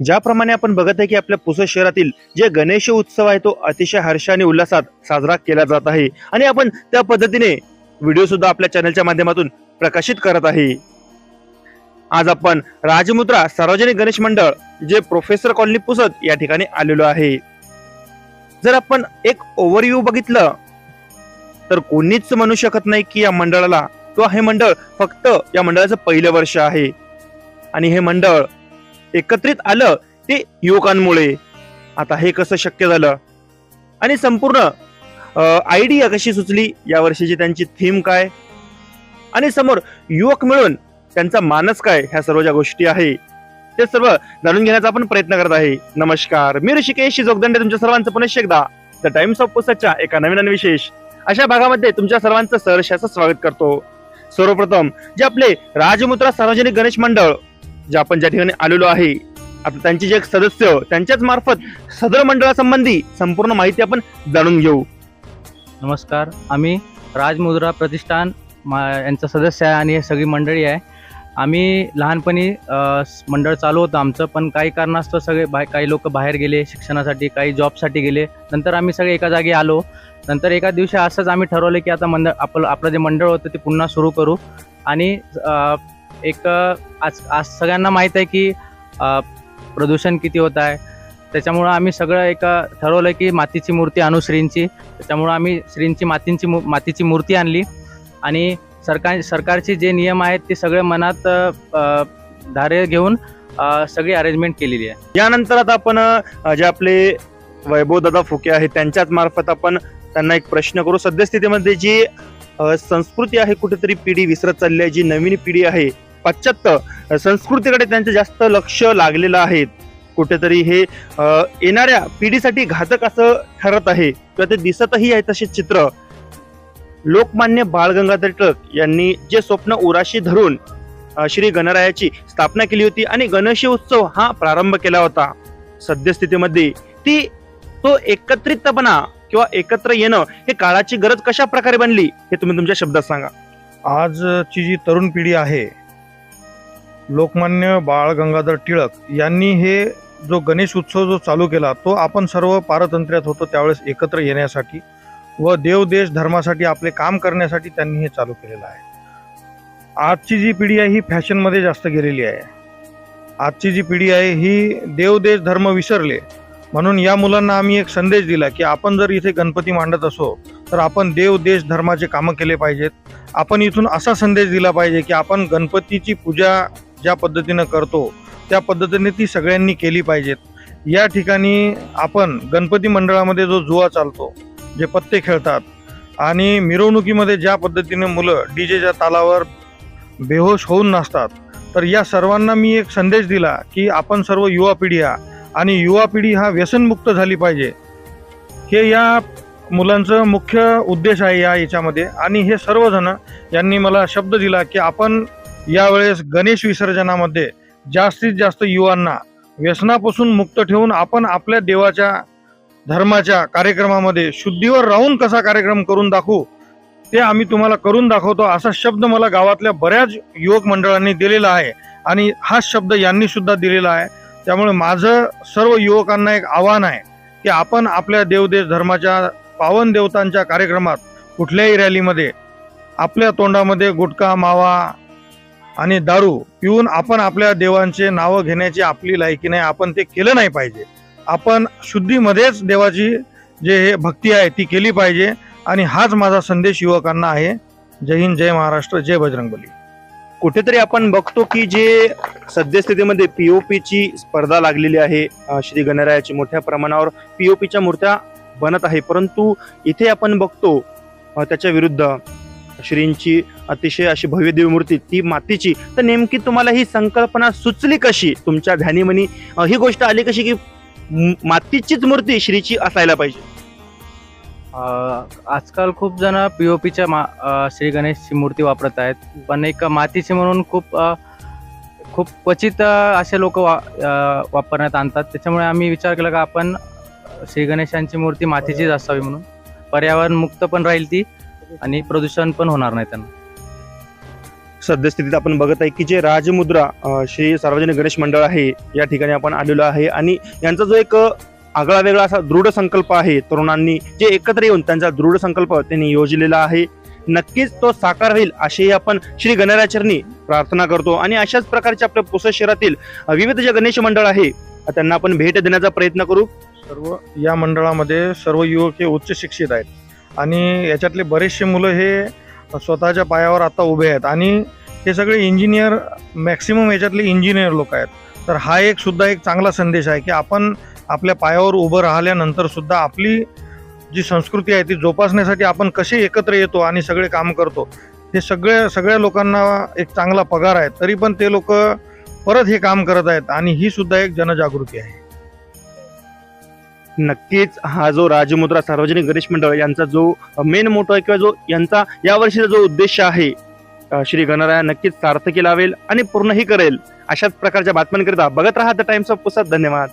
ज्याप्रमाणे आपण बघत आहे की आपल्या पुसद शहरातील जे गणेश उत्सव आहे तो अतिशय हर्ष आणि उल्हासात साजरा केला जात आहे. आणि आपण त्या पद्धतीने व्हिडिओ सुद्धा आपल्या चॅनलच्या माध्यमातून प्रकाशित करत आहे. आज आपण राजमुद्रा सार्वजनिक गणेश मंडळ जे प्रोफेसर कॉलनी पुसद या ठिकाणी आलेलो आहे. जर आपण एक ओव्हरव्ह्यू बघितलं तर कोणीच म्हणू शकत नाही की या मंडळाला तो हे मंडळ फक्त या मंडळाचं पहिलं वर्ष आहे. आणि हे मंडळ एकत्रित आलं ते युवकांमुळे. आता हे कसं शक्य झालं? आणि संपूर्ण आयडिया कशी सुचली या वर्षीची त्यांची थीम काय? आणि समोर युवक मिळून त्यांचा मानस काय ह्या सर्व ज्या गोष्टी आहे ते सर्व जाणून घेण्याचा आपण प्रयत्न करत आहे. नमस्कार मी ऋषिकेश जोगदंडे तुमच्या सर्वांचं पुन्हा एकदा द टाइम्स ऑफ पुस्तकच्या एका नवीन आणि विशेष. अशा भागामध्ये तुमच्या सर्वांचं सहर्षाचं स्वागत करतो. सर्वप्रथम जे आपले राजमुद्रा सार्वजनिक गणेश मंडळ जे आपण ज्या ठिकाणी आलेलो आहे आता त्यांचे जे एक सदस्य त्यांच्याच मार्फत सदर मंडळासंबंधी संपूर्ण माहिती आपण जाणून घेऊ. नमस्कार आम्ही राजमुद्रा प्रतिष्ठान मा यांचा सदस्य आहे आणि हे सगळी मंडळी आहे. आम्ही लहानपणी मंडळ चालू होतं आमचं पण काही कारणास्तव सगळे बा काही लोक बाहेर गेले शिक्षणासाठी काही जॉबसाठी गेले. नंतर आम्ही सगळे एका जागी आलो. नंतर एका दिवशी असंच आम्ही ठरवलं की आता मंडळ आपलं आपलं जे मंडळ होतं ते पुन्हा सुरू करू. आणि एक आज आज सगळ्यांना माहीत आहे की प्रदूषण किती होत आहे. त्याच्यामुळं आम्ही सगळं एक ठरवलं की मातीची मूर्ती आणू श्रींची. त्याच्यामुळं आम्ही श्रींची मातींची मू मातीची मूर्ती आणली. आणि सरकार सरकारचे जे नियम आहेत ते सगळे मनात धारे घेऊन सगळी अरेंजमेंट केलेली आहे. यानंतर आता आपण जे आपले वैभव दादा फुके आहेत त्यांच्याच मार्फत आपण त्यांना एक प्रश्न करू. सद्यस्थितीमध्ये जी संस्कृती आहे कुठेतरी पिढी विसरत चालली आहे जी नवीन पिढी आहे पाश्चात्य संस्कृतीकडे त्यांचं जास्त लक्ष लागलेलं आहे. कुठेतरी हे येणाऱ्या पिढीसाठी घातक असं ठरत आहे किंवा ते दिसतही आहे तसे चित्र. लोकमान्य बाळ गंगाधर टिळक यांनी जे स्वप्न उराशी धरून श्री गणरायाची स्थापना केली होती आणि गणेश उत्सव हा प्रारंभ केला होता. सद्यस्थितीमध्ये ती तो एकत्रितपणा किंवा एकत्र येणं हे काळाची गरज कशा प्रकारे बनली हे तुम्ही तुमच्या शब्दात सांगा. आजची जी तरुण पिढी आहे लोकमान्य बाळ गंगाधर टिळक यांनी हे जो गणेश उत्सव जो चालू केला तो आपण सर्व पारतंत्र्यात होतो त्यावेळेस एकत्र येण्यासाठी व देव देश धर्मासाठी आपले काम करण्यासाठी त्यांनी हे चालू केलेलं आहे. आजची जी पिढी आहे ही फॅशनमध्ये जास्त गेलेली आहे. आजची जी पिढी आहे ही देव देश धर्म विसरले. म्हणून या मुलांना आम्ही एक संदेश दिला की आपण जर इथे गणपती मांडत असो तर आपण देव देश धर्माचे कामं केले पाहिजेत. आपण इथून असा संदेश दिला पाहिजे की आपण गणपतीची पूजा ज्या पद्धतीनं करतो त्या पद्धतीने ती सगळ्यांनी केली पाहिजेत. या ठिकाणी आपण गणपती मंडळामध्ये जो जुवा चालतो जे पत्ते खेळतात आणि मिरवणुकीमध्ये ज्या पद्धतीने मुलं डी जेच्या तालावर बेहोश होऊन नसतात तर या सर्वांना मी एक संदेश दिला की आपण सर्व युवा पिढी हा आणि युवा पिढी हा व्यसनमुक्त झाली पाहिजे. हे या मुलांचं मुख्य उद्देश आहे या याच्यामध्ये आणि हे सर्वजण यांनी मला शब्द दिला की आपण यावेळेस गणेश विसर्जनामध्ये जास्तीत जास्त युवांना व्यसनापासून मुक्त ठेवून आपण आपल्या देवाच्या धर्माच्या कार्यक्रमामध्ये शुद्धीवर राहून कसा कार्यक्रम करून दाखवू ते आम्ही तुम्हाला करून दाखवतो असा शब्द मला गावातल्या बऱ्याच युवक मंडळांनी दिलेला आहे आणि हा शब्द यांनी सुद्धा दिलेला आहे. त्यामुळे माझं सर्व युवकांना एक आव्हान आहे की आपण आपल्या देवदेश धर्माच्या पावन देवतांच्या कार्यक्रमात कुठल्याही रॅलीमध्ये आपल्या तोंडामध्ये गुटखा मावा आणि दारू पिऊन आपण आपल्या देवांचे नावं घेण्याची आपली लायकी नाही आपण ते केलं नाही पाहिजे. आपण शुद्धीमध्येच देवाची जे हे भक्ती आहे ती केली पाहिजे आणि हाच माझा संदेश युवकांना आहे. जय हिंद जय महाराष्ट्र जय बजरंगबली कुठेतरी आपण बघतो की जे सद्यस्थितीमध्ये पीओपीची स्पर्धा लागलेली आहे श्री गणरायाची मोठ्या प्रमाणावर पीओपीच्या मूर्त्या बनत आहे. परंतु इथे आपण बघतो त्याच्या विरुद्ध श्रींची अतिशय अशी भव्य देवी मूर्ती ती मातीची. तर नेमकी तुम्हाला ही संकल्पना सुचली कशी? तुमच्या ध्यानीमनी ही गोष्ट आली कशी की मातीचीच मूर्ती श्रीची असायला पाहिजे? आजकाल खूप जण पी ओ पीच्या मा श्री गणेशची मूर्ती वापरत आहेत. पण एक मातीची म्हणून खूप खूप क्वचित असे लोक वा वापरण्यात आणतात. त्याच्यामुळे आम्ही विचार केला का आपण श्री गणेशांची मूर्ती मातीचीच असावी म्हणून. पर्यावरण मुक्त पण राहील ती आणि प्रदूषण पण होणार नाही त्यांना. सद्यस्थितीत आपण बघत आहे की जे राजमुद्रा श्री सार्वजनिक गणेश मंडळ आहे या ठिकाणी आपण आलेलो आहे. आणि यांचा जो एक आगळा वेगळा असा दृढ संकल्प आहे तरुणांनी जे एकत्र येऊन त्यांचा दृढ संकल्प त्यांनी योजलेला आहे. नक्कीच तो साकार होईल अशी आपण श्री गणराचरणी प्रार्थना करतो. आणि अशाच प्रकारचे आपल्या पुसद शहरातील विविध जे गणेश मंडळ आहे त्यांना आपण भेट देण्याचा प्रयत्न करू. सर्व या मंडळामध्ये सर्व युवक हे उच्च शिक्षित आहेत. आणि याच्यातले बरेचसे मुलं हे स्वतःच्या पायावर आता उभे आहेत. आणि हे सगळे इंजिनियर मॅक्सिमम याच्यातले इंजिनियर लोक आहेत. तर हा एक सुद्धा एक चांगला संदेश आहे की आपण आपल्या पायावर उभं राहिल्यानंतर सुद्धा आपली जी संस्कृती आहे ती जोपासण्यासाठी आपण कसे एकत्र येतो आणि सगळे काम करतो हे सगळ्या सगळ्या लोकांना एक चांगला पगार आहे तरी पण ते लोक परत हे काम करत आहेत आणि ही सुद्धा एक जनजागृती आहे. नक्कीच हा जो राजमुद्रा सार्वजनिक गणेश मंडळ यांचा जो मेन मोठा आहे किंवा जो यांचा यावर्षीचा जो उद्देश आहे श्री गणराया नक्कीच सार्थकी लावेल आणि पूर्णही करेल अशाच प्रकारच्या बातम्यांकरिता बघत राहा द टाइम्स ऑफ पुसत धन्यवाद.